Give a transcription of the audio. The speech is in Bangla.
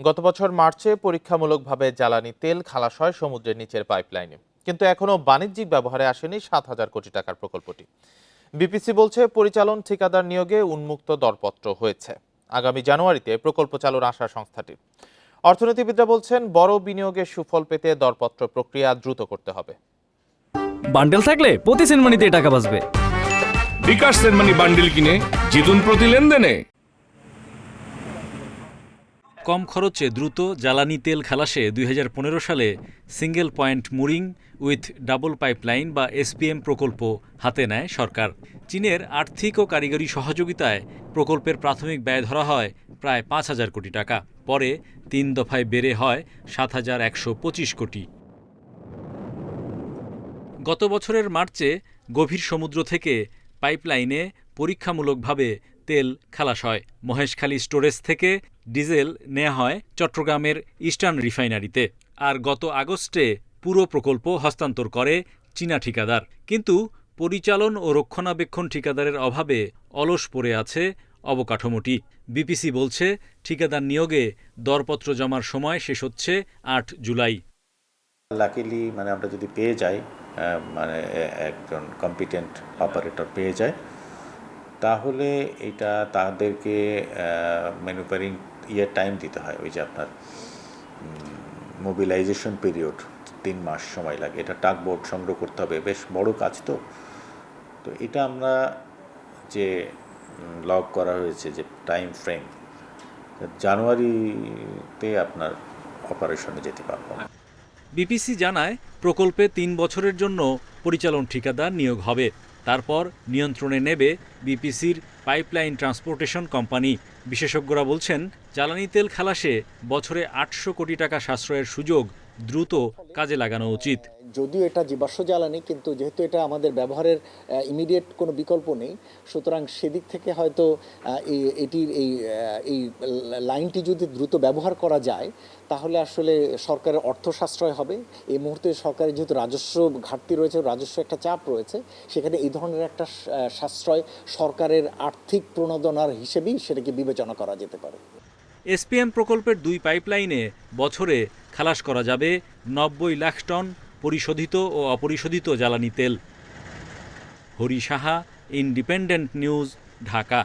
গত বছর মার্চে পরীক্ষামূলকভাবে জ্বালানি তেল খালাস হয় সমুদ্রের নিচের পাইপলাইনে। কিন্তু এখনও বাণিজ্যিক ব্যবহারে আসেনি সাত হাজার কোটি টাকার প্রকল্পটি। বিপিসি বলছে পরিচালন ঠিকাদার নিয়োগে উন্মুক্ত দরপত্র হয়েছে। আগামী জানুয়ারিতে প্রকল্প চালুর আশা সংস্থাটির অর্থনীতিবিদরা বলছেন বড় বিনিয়োগের সুফল পেতে দরপত্র প্রক্রিয়া দ্রুত করতে হবে। বান্ডেল থাকলে প্রতি সেনমানিতে টাকা বাঁচবে। বিকাশ সেনমানি বান্ডিল কিনে জিতুন প্রতি লেনদেনে। কম খরচে দ্রুত জ্বালানি তেল খালাসে দুই হাজার পনেরো সালে single point mooring with double pipeline বা এসপিএম প্রকল্প হাতে নেয় সরকার। চীনের আর্থিক ও কারিগরি সহযোগিতায় প্রকল্পের প্রাথমিক ব্যয় ধরা হয় প্রায় পাঁচ হাজার কোটি টাকা। পরে তিন দফায় বেড়ে হয় সাত হাজার একশো পঁচিশ কোটি। গত বছরের মার্চে গভীর সমুদ্র থেকে পাইপলাইনে পরীক্ষামূলকভাবে তেল খালাস হয়। মহেশখালী স্টোরেজ থেকে ডিজেল নেওয়া হয় চট্টগ্রামের ইস্টার্ন রিফাইনারিতে আর গত আগস্টে পুরো প্রকল্প হস্তান্তর করে চীনা ঠিকাদার। কিন্তু পরিচালন ও রক্ষণাবেক্ষণ ঠিকাদারের অভাবে অলস পড়ে আছে অবকাঠামোটি। বিপিসি বলছে, ঠিকাদার নিয়োগে দরপত্র জমার সময় শেষ হচ্ছে আট জুলাই। লাকিলি মানে আমরা যদি পেয়ে যাই মানে একজন কম্পিটেন্ট অপারেটর পেয়ে যায় তাহলে এটা তাদেরকে ম্যানুফ্যারিং ইয়ে টাইম দিতে হয়, ওই যে আপনার মোবিলাইজেশন পিরিয়ড তিন মাস সময় লাগে। এটা টাক বোর্ড সংগ্রহ করতে হবে। বেশ বড় কাজ তো। তো এটা আমরা যে লগ করা হয়েছে, যে টাইম ফ্রেম জানুয়ারিতে আপনার অপারেশনে যেতে পারব। বিপিসি জানায়, প্রকল্পে তিন বছরের জন্য পরিচালন ঠিকাদার নিয়োগ হবে। তারপর নিয়ন্ত্রণে নেবে বিপিসির পাইপলাইন ট্রান্সপোর্টেশন কোম্পানি বিশেষজ্ঞরা বলছেন জ্বালানি তেল খালাসে বছরে আটশো কোটি টাকা সাশ্রয়ের সুযোগ দ্রুত কাজে লাগানো উচিত। যদিও এটা জীবাশ্ম জ্বালানি, কিন্তু যেহেতু এটা আমাদের ব্যবহারের ইমিডিয়েট কোনো বিকল্প নেই, সুতরাং সেদিক থেকে হয়তো এটির এই এই লাইনটি যদি দ্রুত ব্যবহার করা যায়, তাহলে আসলে সরকারের অর্থ সাশ্রয় হবে। এই মুহূর্তে সরকারের যেহেতু রাজস্ব ঘাটতি রয়েছে, রাজস্ব একটা চাপ রয়েছে, সেখানে এই ধরনের একটা সাশ্রয় সরকারের আর্থিক প্রণোদনার হিসেবেই সেটাকে বিবেচনা করা যেতে পারে। এসপিএম প্রকল্পের দুই পাইপলাইনে বছরে খালাস করা যাবে নব্বই লাখ টন পরিশোধিত ও অপরিশোধিত জ্বালানি তেল। Hari Saha, independent news, Dhaka.